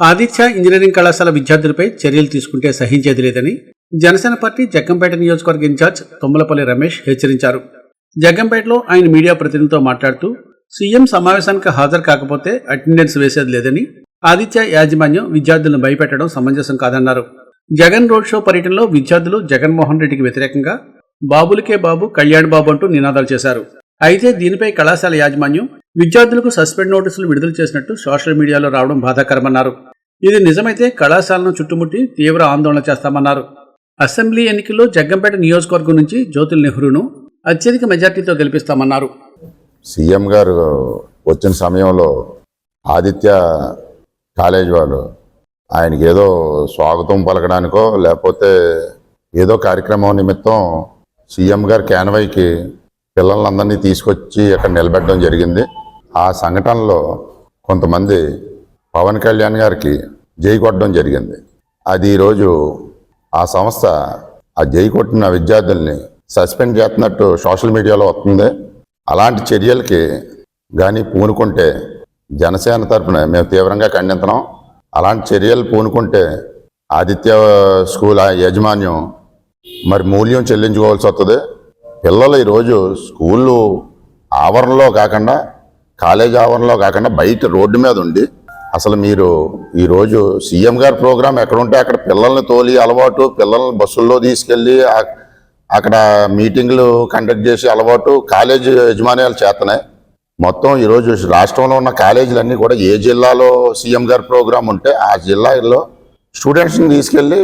Aditya engineering కళాశాల విద్యార్థులపై చర్యలు తీసుకుంటే సహించేది లేదని జనసేన పార్టీ జగ్గంపేట నియోజకవర్గ ఇన్ఛార్జ్ తుమ్మలపల్లి రమేష్ హెచ్చరించారు. జగ్గంపేటలో ఆయన మీడియా ప్రతినిధితో మాట్లాడుతూ సీఎం సమావేశానికి హాజరు కాకపోతే అటెండెన్స్ వేసేది లేదని ఆదిత్య యాజమాన్యం విద్యార్థులను భయపెట్టడం సమంజసం కాదన్నారు. జగన్ రోడ్ షో పర్యటనలో విద్యార్థులు జగన్మోహన్ రెడ్డికి వ్యతిరేకంగా బాబులకే బాబు కళ్యాణ్ బాబు అంటూ నినాదాలు చేశారు. అయితే దీనిపై కళాశాల యాజమాన్యం విద్యార్థులకు సస్పెండ్ నోటీసులు విడుదల చేసినట్టు సోషల్ మీడియాలో రావడం బాధాకరమన్నారు. ఇది నిజమైతే కళాశాలను చుట్టుముట్టి తీవ్ర ఆందోళన చేస్తామన్నారు. అసెంబ్లీ ఎన్నికల్లో జగ్గంపేట నియోజకవర్గం నుంచి జ్యోతుల్ నెహ్రూను అత్యధిక మెజార్టీతో గెలిపిస్తామన్నారు. సీఎం గారు వచ్చిన సమయంలో ఆదిత్య కాలేజ్ వాళ్ళు ఆయనకి ఏదో స్వాగతం పలకడానికో లేకపోతే ఏదో కార్యక్రమం నిమిత్తం సీఎం గారు క్యాన్వైకి పిల్లలందరినీ తీసుకొచ్చి అక్కడ నిలబెట్టడం జరిగింది. ఆ సంఘటనలో కొంతమంది పవన్ కళ్యాణ్ గారికి జై కొట్టడం జరిగింది. అది ఈరోజు ఆ సంస్థ ఆ జై కొట్టిన విద్యార్థుల్ని సస్పెండ్ చేస్తున్నట్టు సోషల్ మీడియాలో వస్తుంది. అలాంటి చర్యలకి కానీ పూనుకుంటే జనసేన తరపున మేము తీవ్రంగా ఖండించడం అలాంటి చర్యలు పూనుకుంటే ఆదిత్య స్కూల్ ఆ యాజమాన్యం మరి మూల్యం చెల్లించుకోవాల్సి వస్తుంది పిల్లలు ఈరోజు స్కూళ్ళు ఆవరణలో కాకుండా కాలేజ్ ఆవరణలో కాకుండా బయట రోడ్డు మీద ఉండి అసలు మీరు ఈరోజు సీఎం గారి ప్రోగ్రాం ఎక్కడుంటే అక్కడ పిల్లల్ని తోలి అలవాటు పిల్లల్ని బస్సుల్లో తీసుకెళ్ళి అక్కడ మీటింగ్లు కండక్ట్ చేసే అలవాటు కాలేజ్ యజమాన్యాలు చేతనే. మొత్తం ఈరోజు రాష్ట్రంలో ఉన్న కాలేజీలన్నీ కూడా ఏ జిల్లాలో సీఎం గారి ప్రోగ్రాం ఉంటే ఆ జిల్లాలో స్టూడెంట్స్ని తీసుకెళ్ళి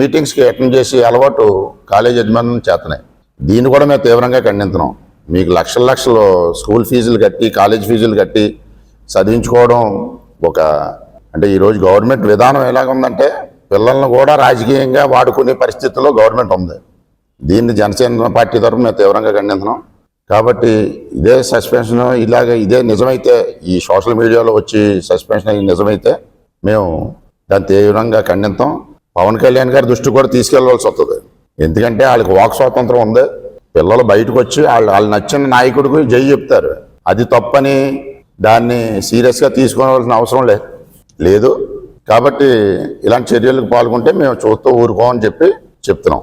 మీటింగ్స్కి అటెండ్ చేసే అలవాటు కాలేజ్ యజమానులు చేతనే. దీన్ని కూడా మేము తీవ్రంగా ఖండించినాం. మీకు లక్షల లక్షలు స్కూల్ ఫీజులు కట్టి కాలేజ్ ఫీజులు కట్టి చదివించుకోవడం ఒక అంటే ఈరోజు గవర్నమెంట్ విధానం ఎలాగుందంటే పిల్లల్ని కూడా రాజకీయంగా వాడుకునే పరిస్థితుల్లో గవర్నమెంట్ ఉంది. దీన్ని జనసేన పార్టీ తరఫున మేము తీవ్రంగా ఖండిస్తున్నాం కాబట్టి ఇదే సస్పెన్షన్ ఇలాగ ఇదే నిజమైతే ఈ సోషల్ మీడియాలో వచ్చి సస్పెన్షన్ అయ్యి నిజమైతే మేము దాన్ని తీవ్రంగా ఖండిస్తాం పవన్ కళ్యాణ్ గారి దృష్టి కూడా తీసుకెళ్ళవలసి వస్తుంది. ఎందుకంటే వాళ్ళకి వాక్ స్వాతంత్రం ఉంది. పిల్లలు బయటకు వచ్చి వాళ్ళు వాళ్ళు నచ్చిన నాయకుడికి జై చెప్తారు. అది తప్పని దాన్ని సీరియస్గా తీసుకోవాల్సిన అవసరం లేదు. లేదు. కాబట్టి ఇలాంటి చర్యలకు పాల్గొంటే మేము చూస్తూ ఊరుకోమని చెప్పి చెప్తున్నాం.